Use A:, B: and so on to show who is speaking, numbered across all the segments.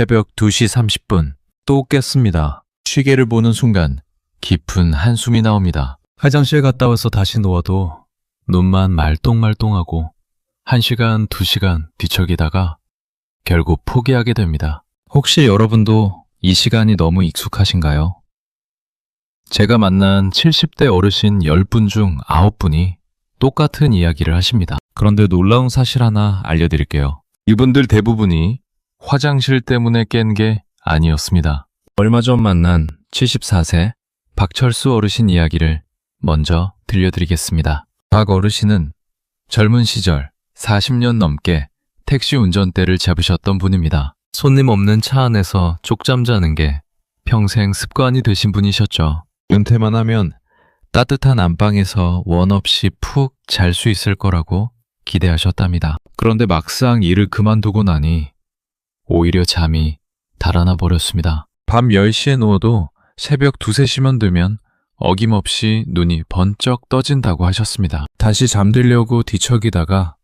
A: 새벽 2시 30분 또 깼습니다. 시계를 보는 순간 깊은 한숨이 나옵니다. 화장실 갔다 와서 다시 누워도 눈만 말똥말똥하고 1시간, 2시간 뒤척이다가 결국 포기하게 됩니다. 혹시 여러분도 이 시간이 너무 익숙하신가요? 제가 만난 70대 어르신 10분 중 9분이 똑같은 이야기를 하십니다. 그런데 놀라운 사실 하나 알려드릴게요. 이분들 대부분이 화장실 때문에 깬 게 아니었습니다. 얼마 전 만난 74세 박철수 어르신 이야기를 먼저 들려드리겠습니다. 박 어르신은 젊은 시절 40년 넘게 택시 운전대를 잡으셨던 분입니다. 손님 없는 차 안에서 쪽잠 자는 게 평생 습관이 되신 분이셨죠. 은퇴만 하면 따뜻한 안방에서 원 없이 푹 잘 수 있을 거라고 기대하셨답니다. 그런데 막상 일을 그만두고 나니 오히려 잠이 달아나 버렸습니다. 밤 10시에 누워도 새벽 2, 3시만 되면 어김없이 눈이 번쩍 떠진다고 하셨습니다. 다시 잠들려고 뒤척이다가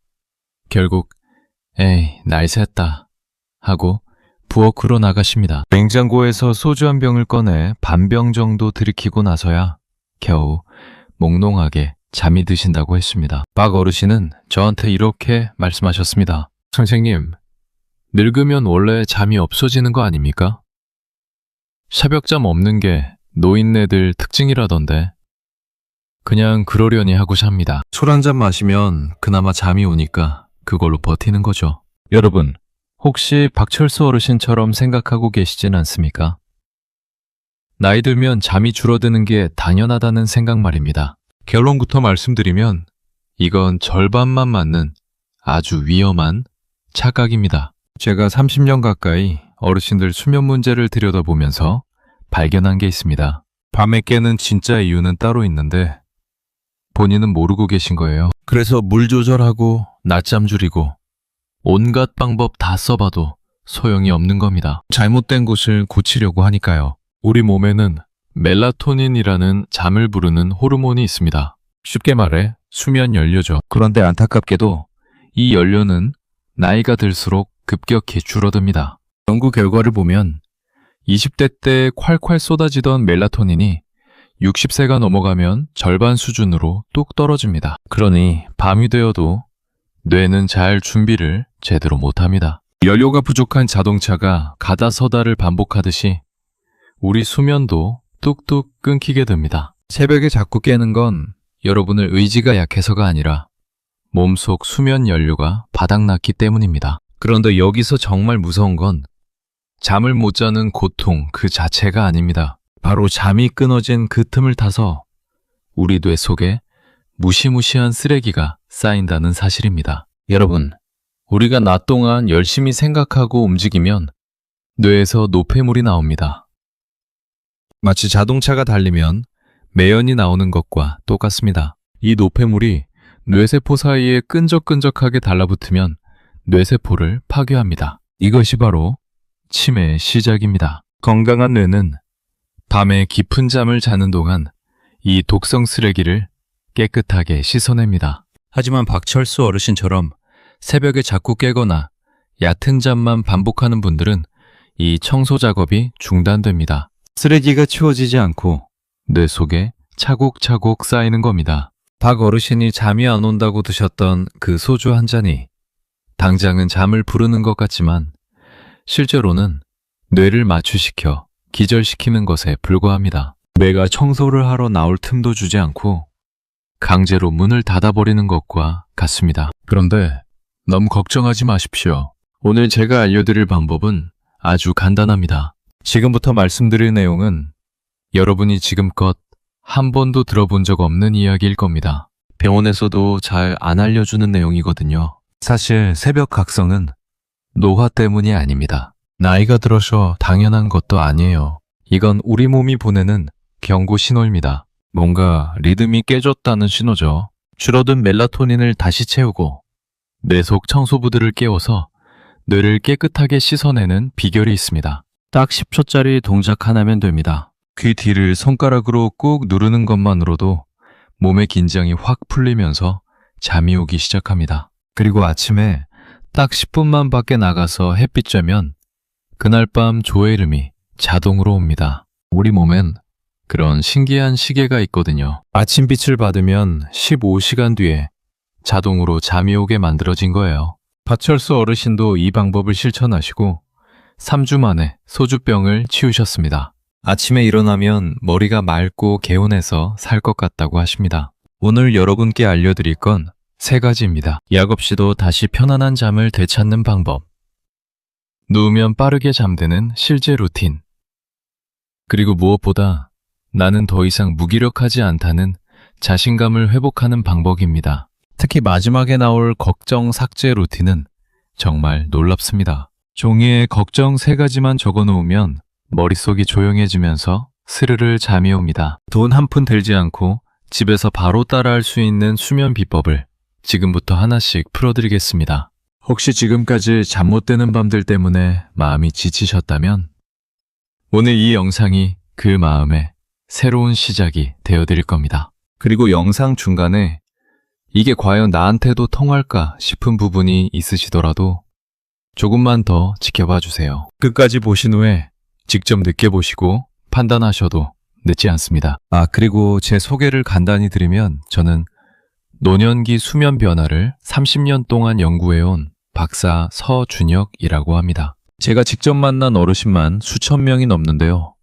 A: 결국 에이 날 샜다 하고 부엌으로 나가십니다. 냉장고에서 소주 한 병을 꺼내 반병 정도 들이키고 나서야 겨우 몽롱하게 잠이 드신다고 했습니다. 박 어르신은 저한테 이렇게 말씀하셨습니다. 선생님, 늙으면 원래 잠이 없어지는 거 아닙니까? 새벽잠 없는 게 노인네들 특징이라던데 그냥 그러려니 하고 삽니다. 술 한 잔 마시면 그나마 잠이 오니까 그걸로 버티는 거죠. 여러분, 혹시 박철수 어르신처럼 생각하고 계시진 않습니까? 나이 들면 잠이 줄어드는 게 당연하다는 생각 말입니다. 결론부터 말씀드리면 이건 절반만 맞는 아주 위험한 착각입니다. 제가 30년 가까이 어르신들 수면 문제를 들여다보면서 발견한 게 있습니다. 밤에 깨는 진짜 이유는 따로 있는데 본인은 모르고 계신 거예요. 그래서 물 조절하고 낮잠 줄이고 온갖 방법 다 써봐도 소용이 없는 겁니다. 잘못된 곳을 고치려고 하니까요. 우리 몸에는 멜라토닌이라는 잠을 부르는 호르몬이 있습니다. 쉽게 말해 수면 연료죠. 그런데 안타깝게도 이 연료는 나이가 들수록 급격히 줄어듭니다. 연구 결과를 보면 20대 때 콸콸 쏟아지던 멜라토닌이 60세가 넘어가면 절반 수준으로 뚝 떨어집니다. 그러니 밤이 되어도 뇌는 잘 준비를 제대로 못합니다. 연료가 부족한 자동차가 가다 서다를 반복하듯이 우리 수면도 뚝뚝 끊기게 됩니다. 새벽에 자꾸 깨는 건 여러분의 의지가 약해서가 아니라 몸속 수면 연료가 바닥났기 때문입니다. 그런데 여기서 정말 무서운 건 잠을 못 자는 고통 그 자체가 아닙니다. 바로 잠이 끊어진 그 틈을 타서 우리 뇌 속에 무시무시한 쓰레기가 쌓인다는 사실입니다. 여러분, 우리가 낮 동안 열심히 생각하고 움직이면 뇌에서 노폐물이 나옵니다. 마치 자동차가 달리면 매연이 나오는 것과 똑같습니다. 이 노폐물이 뇌세포 사이에 끈적끈적하게 달라붙으면 뇌세포를 파괴합니다. 이것이 바로 치매의 시작입니다. 건강한 뇌는 밤에 깊은 잠을 자는 동안 이 독성 쓰레기를 깨끗하게 씻어냅니다. 하지만 박철수 어르신처럼 새벽에 자꾸 깨거나 얕은 잠만 반복하는 분들은 이 청소 작업이 중단됩니다. 쓰레기가 치워지지 않고 뇌 속에 차곡차곡 쌓이는 겁니다. 박 어르신이 잠이 안 온다고 드셨던 그 소주 한 잔이 당장은 잠을 부르는 것 같지만 실제로는 뇌를 마취시켜 기절시키는 것에 불과합니다. 뇌가 청소를 하러 나올 틈도 주지 않고 강제로 문을 닫아버리는 것과 같습니다. 그런데 너무 걱정하지 마십시오. 오늘 제가 알려드릴 방법은 아주 간단합니다. 지금부터 말씀드릴 내용은 여러분이 지금껏 한 번도 들어본 적 없는 이야기일 겁니다. 병원에서도 잘 안 알려주는 내용이거든요. 사실 새벽 각성은 노화 때문이 아닙니다. 나이가 들어서 당연한 것도 아니에요. 이건 우리 몸이 보내는 경고 신호입니다. 뭔가 리듬이 깨졌다는 신호죠. 줄어든 멜라토닌을 다시 채우고 뇌 속 청소부들을 깨워서 뇌를 깨끗하게 씻어내는 비결이 있습니다. 딱 10초짜리 동작 하나면 됩니다. 귀 뒤를 손가락으로 꾹 누르는 것만으로도 몸의 긴장이 확 풀리면서 잠이 오기 시작합니다. 그리고 아침에 딱 10분만 밖에 나가서 햇빛 쬐면 그날 밤 조의 자동으로 옵니다. 우리 몸엔 그런 신기한 시계가 있거든요. 아침 빛을 받으면 15시간 뒤에 자동으로 잠이 오게 만들어진 거예요. 파철수 어르신도 이 방법을 실천하시고 3주 만에 소주병을 치우셨습니다. 아침에 일어나면 머리가 맑고 개운해서 살 것 같다고 하십니다. 오늘 여러분께 알려드릴 건 세 가지입니다. 약 없이도 다시 편안한 잠을 되찾는 방법. 누우면 빠르게 잠드는 실제 루틴. 그리고 무엇보다 나는 더 이상 무기력하지 않다는 자신감을 회복하는 방법입니다. 특히 마지막에 나올 걱정 삭제 루틴은 정말 놀랍습니다. 종이에 걱정 세 가지만 적어 놓으면 머릿속이 조용해지면서 스르르 잠이 옵니다. 돈 한 푼 들지 않고 집에서 바로 따라할 수 있는 수면 비법을 지금부터 하나씩 풀어드리겠습니다. 혹시 지금까지 잠 못 드는 밤들 때문에 마음이 지치셨다면 오늘 이 영상이 그 마음에 새로운 시작이 되어드릴 겁니다. 그리고 영상 중간에 이게 과연 나한테도 통할까 싶은 부분이 있으시더라도 조금만 더 지켜봐 주세요. 끝까지 보신 후에 직접 느껴보시고 판단하셔도 늦지 않습니다. 아, 그리고 제 소개를 간단히 드리면 저는 노년기 수면 변화를 30년 동안 연구해온 박사 서준혁이라고 합니다. 제가 직접 만난 어르신만 수천 명이 넘는데요.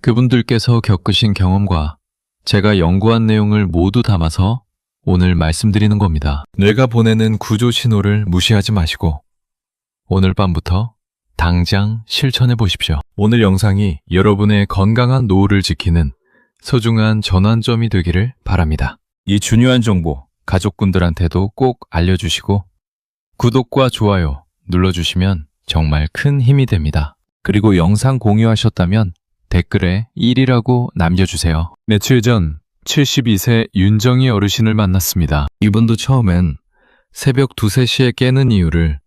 A: 그분들께서 겪으신 경험과 제가 연구한 내용을 모두 담아서 오늘 말씀드리는 겁니다. 뇌가 보내는 구조 신호를 무시하지 마시고 오늘 밤부터 당장 실천해 보십시오. 오늘 영상이 여러분의 건강한 노후를 지키는 소중한 전환점이 되기를 바랍니다. 이 중요한 정보 가족분들한테도 꼭 알려주시고 구독과 좋아요 눌러주시면 정말 큰 힘이 됩니다. 그리고 영상 공유하셨다면 댓글에 1이라고 남겨주세요. 며칠 전 72세 윤정희 어르신을 만났습니다. 이분도 처음엔 새벽 2, 3시에 깨는 이유를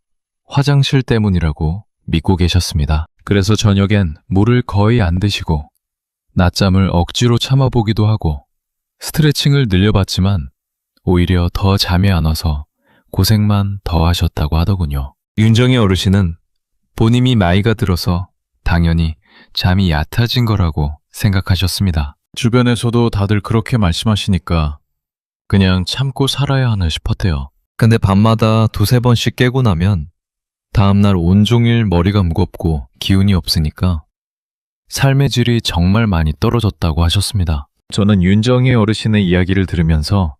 A: 화장실 때문이라고 믿고 계셨습니다. 그래서 저녁엔 물을 거의 안 드시고 낮잠을 억지로 참아보기도 하고 스트레칭을 늘려봤지만 오히려 더 잠이 안 와서 고생만 더 하셨다고 하더군요. 윤정희 어르신은 본인이 나이가 들어서 당연히 잠이 얕아진 거라고 생각하셨습니다. 주변에서도 다들 그렇게 말씀하시니까 그냥 참고 살아야 하나 싶었대요. 근데 밤마다 두세 번씩 깨고 나면 다음날 온종일 머리가 무겁고 기운이 없으니까 삶의 질이 정말 많이 떨어졌다고 하셨습니다. 저는 윤정희 어르신의 이야기를 들으면서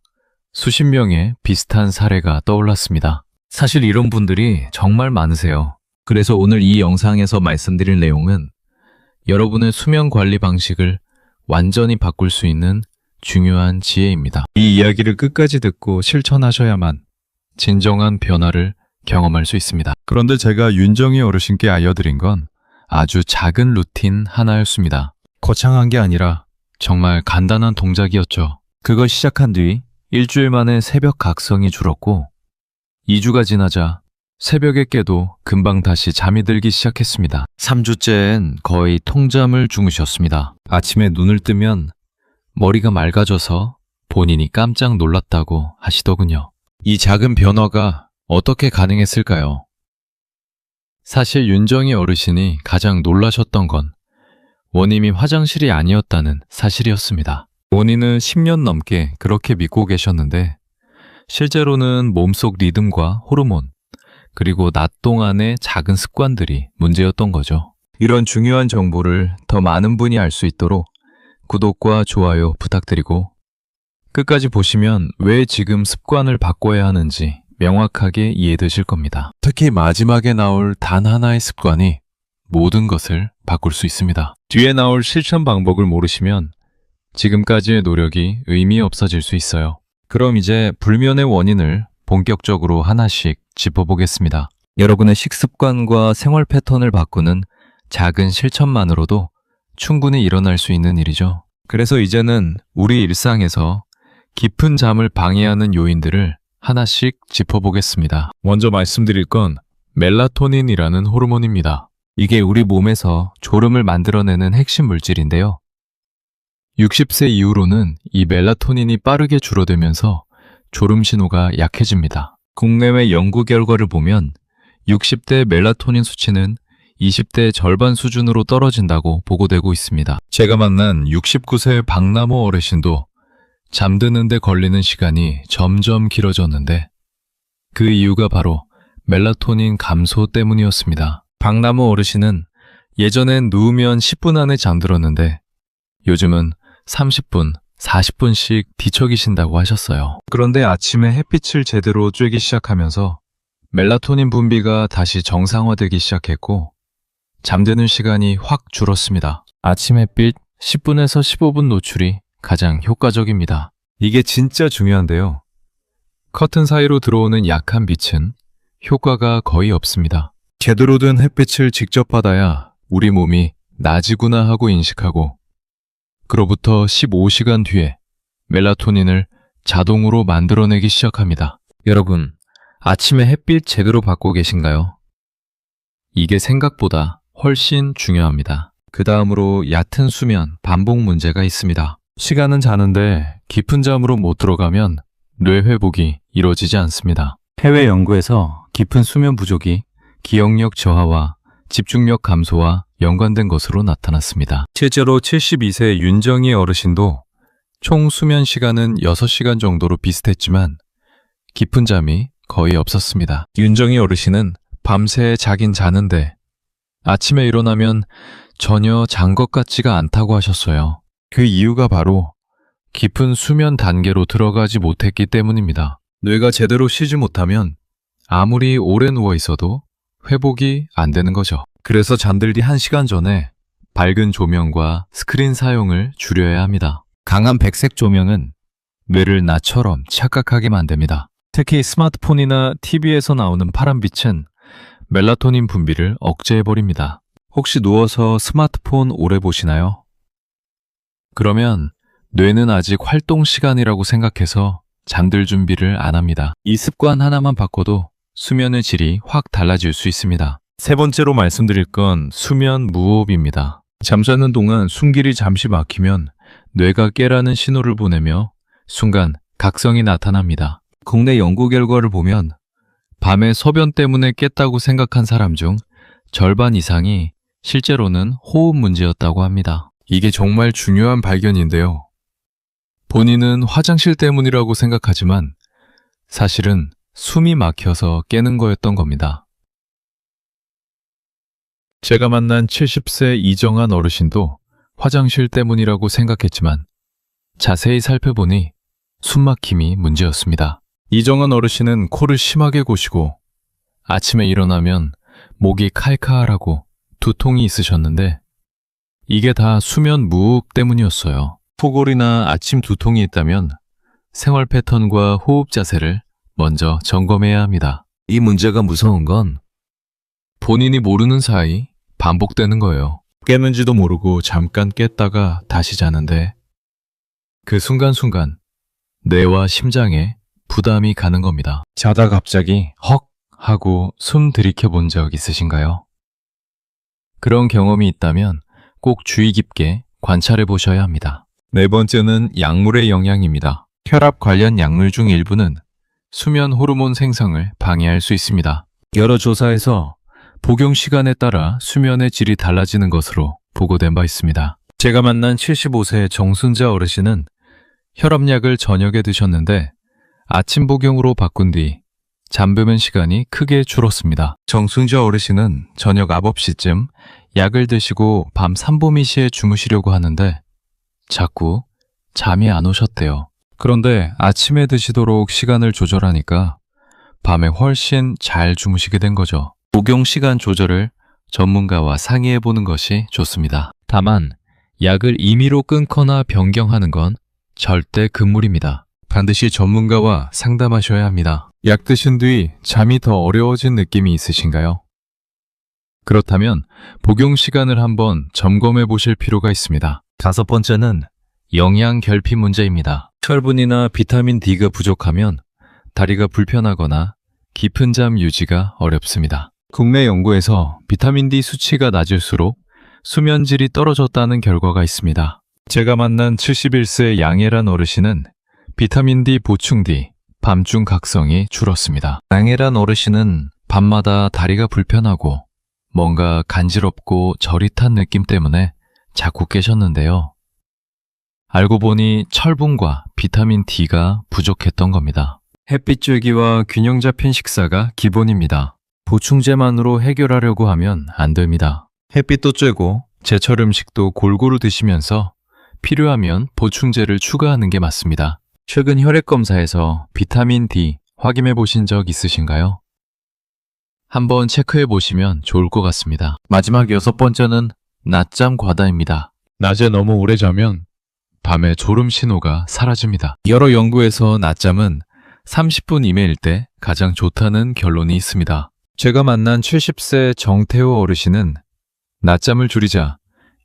A: 수십 명의 비슷한 사례가 떠올랐습니다. 사실 이런 분들이 정말 많으세요. 그래서 오늘 이 영상에서 말씀드릴 내용은 여러분의 수면 관리 방식을 완전히 바꿀 수 있는 중요한 지혜입니다. 이 이야기를 끝까지 듣고 실천하셔야만 진정한 변화를 경험할 수 있습니다. 그런데 제가 윤정희 어르신께 알려드린 건 아주 작은 루틴 하나였습니다. 거창한 게 아니라 정말 간단한 동작이었죠. 그걸 시작한 뒤 일주일 만에 새벽 각성이 줄었고 2주가 지나자 새벽에 깨도 금방 다시 잠이 들기 시작했습니다. 3주째엔 거의 통잠을 주무셨습니다. 아침에 눈을 뜨면 머리가 맑아져서 본인이 깜짝 놀랐다고 하시더군요. 이 작은 변화가 어떻게 가능했을까요? 사실 윤정희 어르신이 가장 놀라셨던 건 원인이 화장실이 아니었다는 사실이었습니다. 원인은 10년 넘게 그렇게 믿고 계셨는데 실제로는 몸속 리듬과 호르몬, 그리고 낮 동안의 작은 습관들이 문제였던 거죠. 이런 중요한 정보를 더 많은 분이 알 수 있도록 구독과 좋아요 부탁드리고 끝까지 보시면 왜 지금 습관을 바꿔야 하는지 명확하게 이해되실 겁니다. 특히 마지막에 나올 단 하나의 습관이 모든 것을 바꿀 수 있습니다. 뒤에 나올 실천 방법을 모르시면 지금까지의 노력이 의미 없어질 수 있어요. 그럼 이제 불면의 원인을 본격적으로 하나씩 짚어보겠습니다. 여러분의 식습관과 생활 패턴을 바꾸는 작은 실천만으로도 충분히 일어날 수 있는 일이죠. 그래서 이제는 우리 일상에서 깊은 잠을 방해하는 요인들을 하나씩 짚어보겠습니다. 먼저 말씀드릴 건 멜라토닌이라는 호르몬입니다. 이게 우리 몸에서 졸음을 만들어내는 핵심 물질인데요. 60세 이후로는 이 멜라토닌이 빠르게 줄어들면서 졸음 신호가 약해집니다. 국내외 연구 결과를 보면 60대 멜라토닌 수치는 20대 절반 수준으로 떨어진다고 보고되고 있습니다. 제가 만난 69세 박나무 어르신도 잠드는데 걸리는 시간이 점점 길어졌는데 그 이유가 바로 멜라토닌 감소 때문이었습니다. 박나무 어르신은 예전엔 누우면 10분 안에 잠들었는데 요즘은 30분, 40분씩 뒤척이신다고 하셨어요. 그런데 아침에 햇빛을 제대로 쬐기 시작하면서 멜라토닌 분비가 다시 정상화되기 시작했고 잠드는 시간이 확 줄었습니다. 아침 햇빛 10분에서 15분 노출이 가장 효과적입니다. 이게 진짜 중요한데요. 커튼 사이로 들어오는 약한 빛은 효과가 거의 없습니다. 제대로 된 햇빛을 직접 받아야 우리 몸이 낮이구나 하고 인식하고 그로부터 15시간 뒤에 멜라토닌을 자동으로 만들어내기 시작합니다. 여러분, 아침에 햇빛 제대로 받고 계신가요? 이게 생각보다 훨씬 중요합니다. 그 다음으로 얕은 수면, 반복 문제가 있습니다. 시간은 자는데 깊은 잠으로 못 들어가면 뇌 회복이 이루어지지 않습니다. 해외 연구에서 깊은 수면 부족이 기억력 저하와 집중력 감소와 연관된 것으로 나타났습니다. 실제로 72세 윤정희 어르신도 총 수면 시간은 6시간 정도로 비슷했지만 깊은 잠이 거의 없었습니다. 윤정희 어르신은 밤새 자긴 자는데 아침에 일어나면 전혀 잔 것 같지가 않다고 하셨어요. 그 이유가 바로 깊은 수면 단계로 들어가지 못했기 때문입니다. 뇌가 제대로 쉬지 못하면 아무리 오래 누워 있어도 회복이 안 되는 거죠. 그래서 잠들기 1시간 전에 밝은 조명과 스크린 사용을 줄여야 합니다. 강한 백색 조명은 뇌를 나처럼 착각하게 만듭니다. 특히 스마트폰이나 TV에서 나오는 파란빛은 멜라토닌 분비를 억제해버립니다. 혹시 누워서 스마트폰 오래 보시나요? 그러면 뇌는 아직 활동 시간이라고 생각해서 잠들 준비를 안 합니다. 이 습관 하나만 바꿔도 수면의 질이 확 달라질 수 있습니다. 세 번째로 말씀드릴 건 수면 무호흡입니다. 잠자는 동안 숨길이 잠시 막히면 뇌가 깨라는 신호를 보내며 순간 각성이 나타납니다. 국내 연구 결과를 보면 밤에 소변 때문에 깼다고 생각한 사람 중 절반 이상이 실제로는 호흡 문제였다고 합니다. 이게 정말 중요한 발견인데요. 본인은 화장실 때문이라고 생각하지만 사실은 숨이 막혀서 깨는 거였던 겁니다. 제가 만난 70세 이정한 어르신도 화장실 때문이라고 생각했지만 자세히 살펴보니 숨막힘이 문제였습니다. 이정한 어르신은 코를 심하게 고시고 아침에 일어나면 목이 칼칼하고 두통이 있으셨는데 이게 다 수면 무호흡 때문이었어요. 포골이나 아침 두통이 있다면 생활 패턴과 호흡 자세를 먼저 점검해야 합니다. 이 문제가 무서운 건 본인이 모르는 사이 반복되는 거예요. 깨는지도 모르고 잠깐 깼다가 다시 자는데 그 순간순간 뇌와 심장에 부담이 가는 겁니다. 자다 갑자기 헉 하고 숨 들이켜 본 적 있으신가요? 그런 경험이 있다면 꼭 주의 깊게 관찰해 보셔야 합니다. 네 번째는 약물의 영향입니다. 혈압 관련 약물 중 일부는 수면 호르몬 생성을 방해할 수 있습니다. 여러 조사에서 복용 시간에 따라 수면의 질이 달라지는 것으로 보고된 바 있습니다. 제가 만난 75세 정순자 어르신은 혈압약을 저녁에 드셨는데 아침 복용으로 바꾼 뒤 잠드는 시간이 크게 줄었습니다. 정순자 어르신은 저녁 9시쯤 약을 드시고 밤 3보미시에 주무시려고 하는데 자꾸 잠이 안 오셨대요. 그런데 아침에 드시도록 시간을 조절하니까 밤에 훨씬 잘 주무시게 된 거죠. 복용 시간 조절을 전문가와 상의해 보는 것이 좋습니다. 다만 약을 임의로 끊거나 변경하는 건 절대 금물입니다. 반드시 전문가와 상담하셔야 합니다. 약 드신 뒤 잠이 더 어려워진 느낌이 있으신가요? 그렇다면 복용 시간을 한번 점검해 보실 필요가 있습니다. 다섯 번째는 영양 결핍 문제입니다. 철분이나 비타민 D가 부족하면 다리가 불편하거나 깊은 잠 유지가 어렵습니다. 국내 연구에서 비타민 D 수치가 낮을수록 수면질이 떨어졌다는 결과가 있습니다. 제가 만난 71세 양혜란 어르신은 비타민 D 보충 뒤 밤중 각성이 줄었습니다. 양혜란 어르신은 밤마다 다리가 불편하고 뭔가 간지럽고 저릿한 느낌 때문에 자꾸 깨셨는데요. 알고 보니 철분과 비타민 D가 부족했던 겁니다. 햇빛 쬐기와 균형 잡힌 식사가 기본입니다. 보충제만으로 해결하려고 하면 안 됩니다. 햇빛도 쬐고 제철 음식도 골고루 드시면서 필요하면 보충제를 추가하는 게 맞습니다. 최근 혈액 검사에서 비타민 D 확인해 보신 적 있으신가요? 한번 체크해 보시면 좋을 것 같습니다. 마지막 여섯 번째는 낮잠 과다입니다. 낮에 너무 오래 자면 밤에 졸음 신호가 사라집니다. 여러 연구에서 낮잠은 30분 이내일 때 가장 좋다는 결론이 있습니다. 제가 만난 70세 정태호 어르신은 낮잠을 줄이자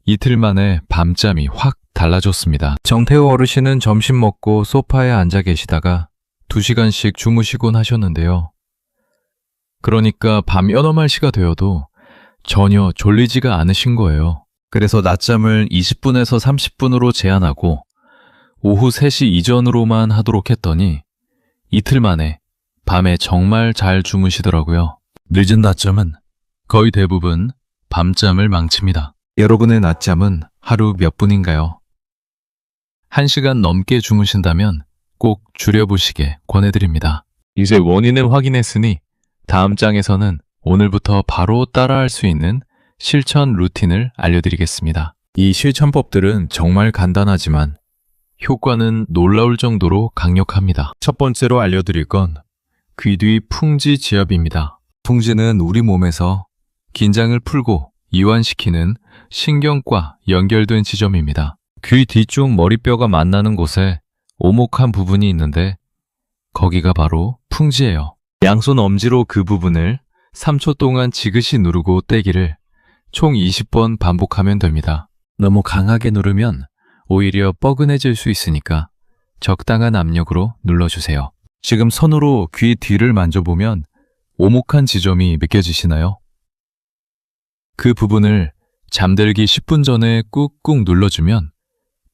A: 이틀 만에 밤잠이 확 달라졌습니다. 정태호 어르신은 점심 먹고 소파에 앉아 계시다가 2시간씩 주무시곤 하셨는데요. 그러니까 밤 8말시가 되어도 전혀 졸리지가 않으신 거예요. 그래서 낮잠을 20분에서 30분으로 제한하고 오후 3시 이전으로만 하도록 했더니 이틀 만에 밤에 정말 잘 주무시더라고요. 늦은 낮잠은 거의 대부분 밤잠을 망칩니다. 여러분의 낮잠은 하루 몇 분인가요? 1시간 넘게 주무신다면 꼭 줄여보시게 권해드립니다. 이제 원인을 확인했으니 다음 장에서는 오늘부터 바로 따라할 수 있는 실천 루틴을 알려드리겠습니다. 이 실천법들은 정말 간단하지만 효과는 놀라울 정도로 강력합니다. 첫 번째로 알려드릴 건 귀뒤 풍지 지압입니다. 풍지는 우리 몸에서 긴장을 풀고 이완시키는 신경과 연결된 지점입니다. 귀 뒤쪽 머리뼈가 만나는 곳에 오목한 부분이 있는데 거기가 바로 풍지예요. 양손 엄지로 그 부분을 3초 동안 지그시 누르고 떼기를 총 20번 반복하면 됩니다. 너무 강하게 누르면 오히려 뻐근해질 수 있으니까 적당한 압력으로 눌러주세요. 지금 손으로 귀 뒤를 만져보면 오목한 지점이 느껴지시나요? 그 부분을 잠들기 10분 전에 꾹꾹 눌러주면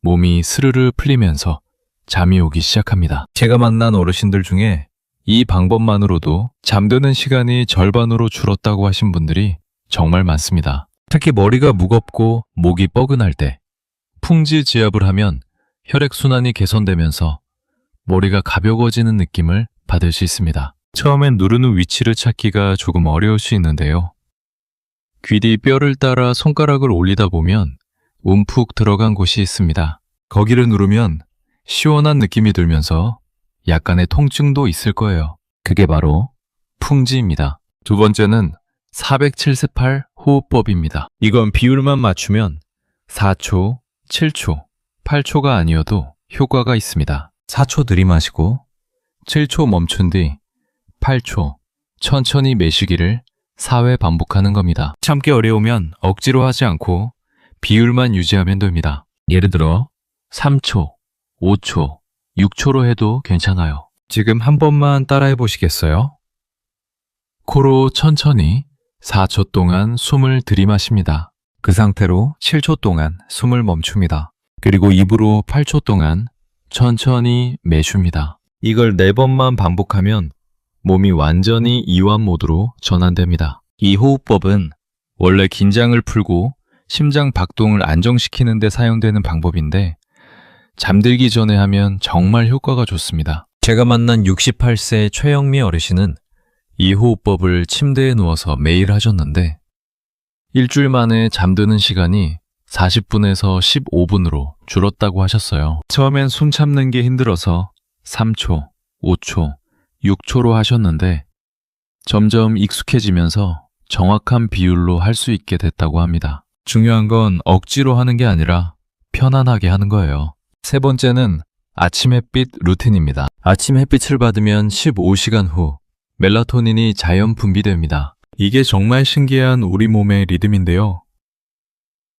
A: 몸이 스르르 풀리면서 잠이 오기 시작합니다. 제가 만난 어르신들 중에 이 방법만으로도 잠드는 시간이 절반으로 줄었다고 하신 분들이 정말 많습니다. 특히 머리가 무겁고 목이 뻐근할 때 풍지 지압을 하면 혈액순환이 개선되면서 머리가 가벼워지는 느낌을 받을 수 있습니다. 처음엔 누르는 위치를 찾기가 조금 어려울 수 있는데요. 귀뒤 뼈를 따라 손가락을 올리다 보면 움푹 들어간 곳이 있습니다. 거기를 누르면 시원한 느낌이 들면서 약간의 통증도 있을 거예요. 그게 바로 풍지입니다. 두 번째는 407세8 호흡법입니다. 이건 비율만 맞추면 4초, 7초, 8초가 아니어도 효과가 있습니다. 4초 들이마시고 7초 멈춘 뒤 8초 천천히 매시기를 4회 반복하는 겁니다. 참기 어려우면 억지로 하지 않고 비율만 유지하면 됩니다. 예를 들어 3초, 5초, 6초로 해도 괜찮아요. 지금 한 번만 따라해 보시겠어요? 코로 천천히 4초 동안 숨을 들이마십니다. 그 상태로 7초 동안 숨을 멈춥니다. 그리고 입으로 8초 동안 천천히 매쉽니다. 이걸 4번만 반복하면 몸이 완전히 이완 모드로 전환됩니다. 이 호흡법은 원래 긴장을 풀고 심장 박동을 안정시키는 데 사용되는 방법인데 잠들기 전에 하면 정말 효과가 좋습니다. 제가 만난 68세 최영미 어르신은 이 호흡법을 침대에 누워서 매일 하셨는데 일주일 만에 잠드는 시간이 40분에서 15분으로 줄었다고 하셨어요. 처음엔 숨 참는 게 힘들어서 3초, 5초, 6초로 하셨는데 점점 익숙해지면서 정확한 비율로 할 수 있게 됐다고 합니다. 중요한 건 억지로 하는 게 아니라 편안하게 하는 거예요. 세 번째는 아침 햇빛 루틴입니다. 아침 햇빛을 받으면 15시간 후 멜라토닌이 자연 분비됩니다. 이게 정말 신기한 우리 몸의 리듬인데요.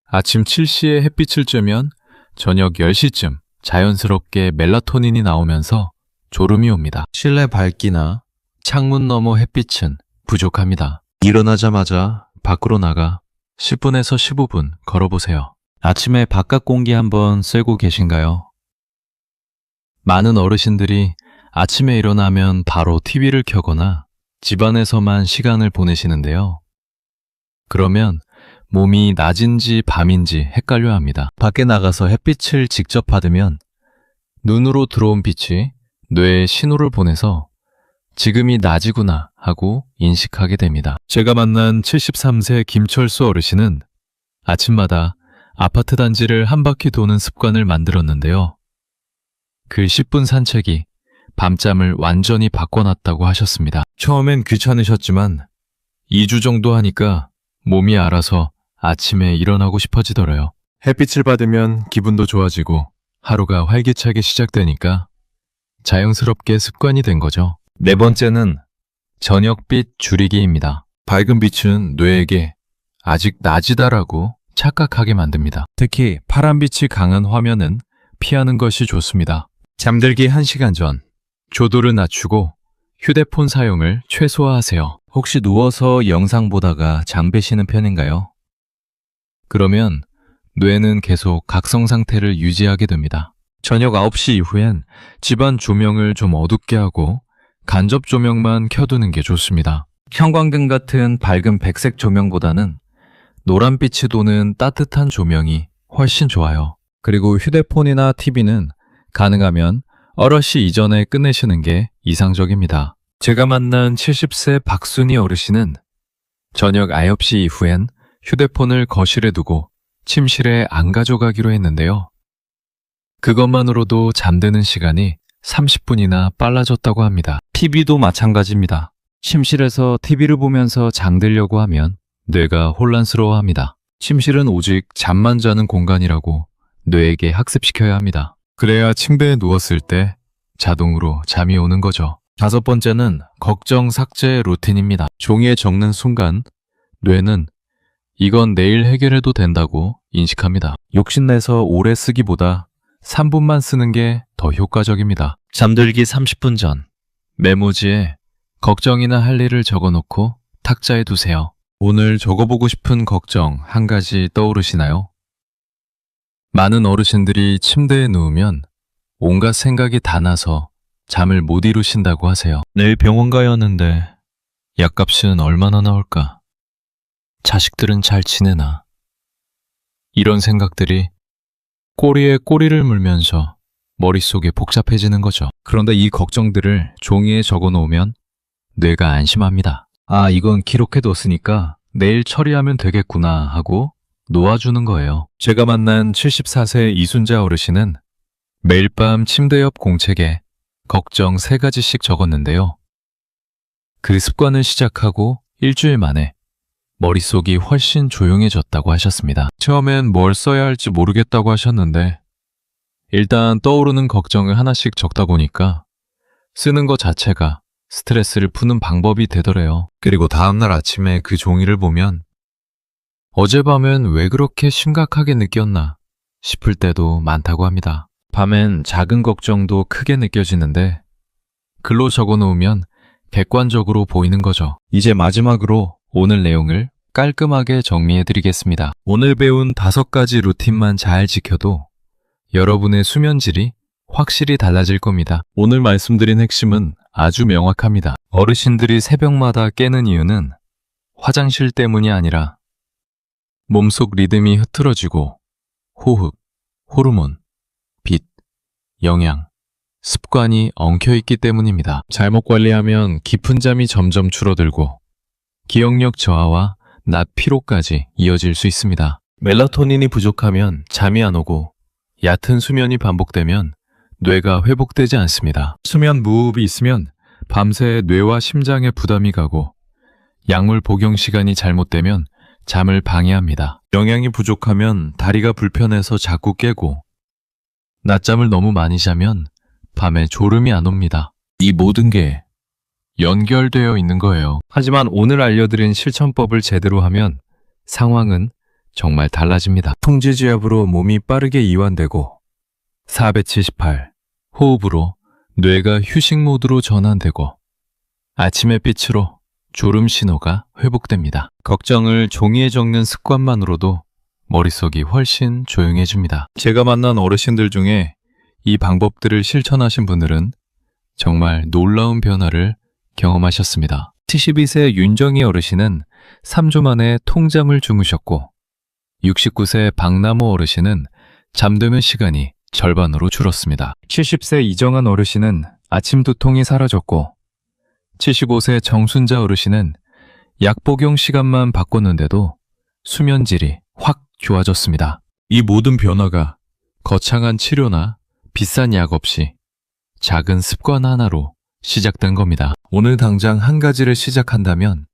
A: 아침 7시에 햇빛을 쬐면 저녁 10시쯤 자연스럽게 멜라토닌이 나오면서 졸음이 옵니다. 실내 밝기나 창문 너머 햇빛은 부족합니다. 일어나자마자 밖으로 나가 10분에서 15분 걸어보세요. 아침에 바깥 공기 한번 쐬고 계신가요? 많은 어르신들이 아침에 일어나면 바로 TV를 켜거나 집안에서만 시간을 보내시는데요. 그러면 몸이 낮인지 밤인지 헷갈려 합니다. 밖에 나가서 햇빛을 직접 받으면 눈으로 들어온 빛이 뇌에 신호를 보내서 지금이 낮이구나 하고 인식하게 됩니다. 제가 만난 73세 김철수 어르신은 아침마다 아파트 단지를 한 바퀴 도는 습관을 만들었는데요. 그 10분 산책이 밤잠을 완전히 바꿔놨다고 하셨습니다. 처음엔 귀찮으셨지만 2주 정도 하니까 몸이 알아서 아침에 일어나고 싶어지더래요. 햇빛을 받으면 기분도 좋아지고 하루가 활기차게 시작되니까 자연스럽게 습관이 된 거죠. 네 번째는 저녁빛 줄이기입니다. 밝은 빛은 뇌에게 아직 낮이다라고 착각하게 만듭니다. 특히 파란 빛이 강한 화면은 피하는 것이 좋습니다. 잠들기 1시간 전 조도를 낮추고 휴대폰 사용을 최소화하세요. 혹시 누워서 영상 보다가 잠드시는 편인가요? 그러면 뇌는 계속 각성 상태를 유지하게 됩니다. 저녁 9시 이후엔 집안 조명을 좀 어둡게 하고 간접 조명만 켜두는 게 좋습니다. 형광등 같은 밝은 백색 조명보다는 노란빛이 도는 따뜻한 조명이 훨씬 좋아요. 그리고 휴대폰이나 TV는 가능하면 어러시 이전에 끝내시는 게 이상적입니다. 제가 만난 70세 박순희 어르신은 저녁 9시 이후엔 휴대폰을 거실에 두고 침실에 안 가져가기로 했는데요. 그것만으로도 잠드는 시간이 30분이나 빨라졌다고 합니다. TV도 마찬가지입니다. 침실에서 TV를 보면서 잠들려고 하면 뇌가 혼란스러워 합니다. 침실은 오직 잠만 자는 공간이라고 뇌에게 학습시켜야 합니다. 그래야 침대에 누웠을 때 자동으로 잠이 오는 거죠. 다섯 번째는 걱정 삭제 루틴입니다. 종이에 적는 순간 뇌는 이건 내일 해결해도 된다고 인식합니다. 욕심내서 오래 쓰기보다 3분만 쓰는 게 더 효과적입니다. 잠들기 30분 전 메모지에 걱정이나 할 일을 적어놓고 탁자에 두세요. 오늘 적어보고 싶은 걱정 한 가지 떠오르시나요? 많은 어르신들이 침대에 누우면 온갖 생각이 다 나서 잠을 못 이루신다고 하세요. 내일 병원 가야 하는데 약값은 얼마나 나올까? 자식들은 잘 지내나? 이런 생각들이 꼬리에 꼬리를 물면서 머릿속에 복잡해지는 거죠. 그런데 이 걱정들을 종이에 적어 놓으면 뇌가 안심합니다. 아, 이건 기록해뒀으니까 내일 처리하면 되겠구나 하고 놓아주는 거예요. 제가 만난 74세 이순자 어르신은 매일 밤 침대 옆 공책에 걱정 세 가지씩 적었는데요. 그 습관을 시작하고 일주일 만에 머릿속이 훨씬 조용해졌다고 하셨습니다. 처음엔 뭘 써야 할지 모르겠다고 하셨는데 일단 떠오르는 걱정을 하나씩 적다 보니까 쓰는 것 자체가 스트레스를 푸는 방법이 되더래요. 그리고 다음날 아침에 그 종이를 보면 어젯밤엔 왜 그렇게 심각하게 느꼈나 싶을 때도 많다고 합니다. 밤엔 작은 걱정도 크게 느껴지는데 글로 적어 놓으면 객관적으로 보이는 거죠. 이제 마지막으로 오늘 내용을 깔끔하게 정리해 드리겠습니다. 오늘 배운 다섯 가지 루틴만 잘 지켜도 여러분의 수면 질이 확실히 달라질 겁니다. 오늘 말씀드린 핵심은 아주 명확합니다. 어르신들이 새벽마다 깨는 이유는 화장실 때문이 아니라 몸속 리듬이 흐트러지고 호흡, 호르몬, 빛, 영양, 습관이 엉켜있기 때문입니다. 잘못 관리하면 깊은 잠이 점점 줄어들고 기억력 저하와 낮 피로까지 이어질 수 있습니다. 멜라토닌이 부족하면 잠이 안 오고 얕은 수면이 반복되면 뇌가 회복되지 않습니다. 수면 무호흡이 있으면 밤새 뇌와 심장에 부담이 가고 약물 복용 시간이 잘못되면 잠을 방해합니다. 영양이 부족하면 다리가 불편해서 자꾸 깨고 낮잠을 너무 많이 자면 밤에 졸음이 안 옵니다. 이 모든 게 연결되어 있는 거예요. 하지만 오늘 알려드린 실천법을 제대로 하면 상황은 정말 달라집니다. 통지지압으로 몸이 빠르게 이완되고 478 호흡으로 뇌가 휴식 모드로 전환되고 아침의 빛으로 졸음 신호가 회복됩니다. 걱정을 종이에 적는 습관만으로도 머릿속이 훨씬 조용해집니다. 제가 만난 어르신들 중에 이 방법들을 실천하신 분들은 정말 놀라운 변화를 경험하셨습니다. 72세 윤정희 어르신은 3주 만에 통잠을 주무셨고 69세 박나무 어르신은 잠드는 시간이 절반으로 줄었습니다. 70세 이정한 어르신은 아침 두통이 사라졌고 75세 정순자 어르신은 약 복용 시간만 바꿨는데도 수면 질이 확 좋아졌습니다. 이 모든 변화가 거창한 치료나 비싼 약 없이 작은 습관 하나로 시작된 겁니다. 오늘 당장 한 가지를 시작한다면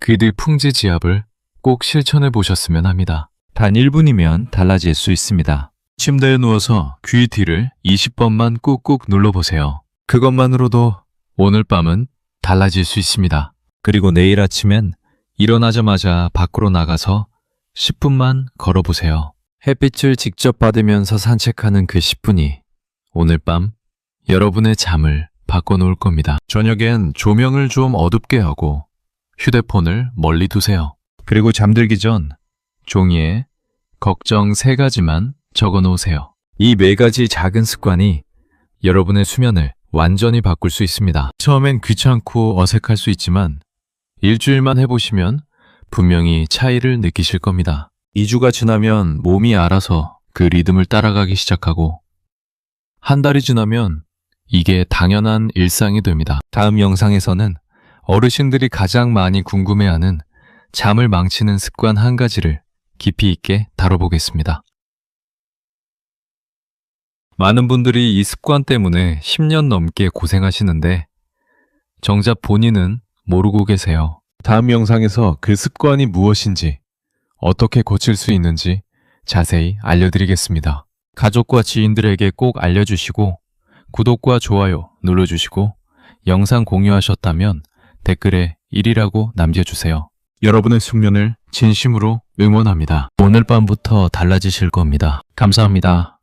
A: 귀들 풍지 지압을 꼭 실천해 보셨으면 합니다. 단 1분이면 달라질 수 있습니다. 침대에 누워서 귀 뒤를 20번만 꾹꾹 눌러보세요. 그것만으로도 오늘 밤은 달라질 수 있습니다. 그리고 내일 아침엔 일어나자마자 밖으로 나가서 10분만 걸어보세요. 햇빛을 직접 받으면서 산책하는 그 10분이 오늘 밤 여러분의 잠을 바꿔놓을 겁니다. 저녁엔 조명을 좀 어둡게 하고 휴대폰을 멀리 두세요. 그리고 잠들기 전 종이에 걱정 세 가지만 적어 놓으세요. 이 네 가지 작은 습관이 여러분의 수면을 완전히 바꿀 수 있습니다. 처음엔 귀찮고 어색할 수 있지만 일주일만 해보시면 분명히 차이를 느끼실 겁니다. 2주가 지나면 몸이 알아서 그 리듬을 따라가기 시작하고 한 달이 지나면 이게 당연한 일상이 됩니다. 다음 영상에서는 어르신들이 가장 많이 궁금해하는 잠을 망치는 습관 한 가지를 깊이 있게 다뤄보겠습니다. 많은 분들이 이 습관 때문에 10년 넘게 고생하시는데 정작 본인은 모르고 계세요. 다음 영상에서 그 습관이 무엇인지 어떻게 고칠 수 있는지 자세히 알려드리겠습니다. 가족과 지인들에게 꼭 알려주시고 구독과 좋아요 눌러주시고 영상 공유하셨다면 댓글에 1이라고 남겨주세요. 여러분의 숙면을 진심으로 응원합니다. 오늘 밤부터 달라지실 겁니다. 감사합니다.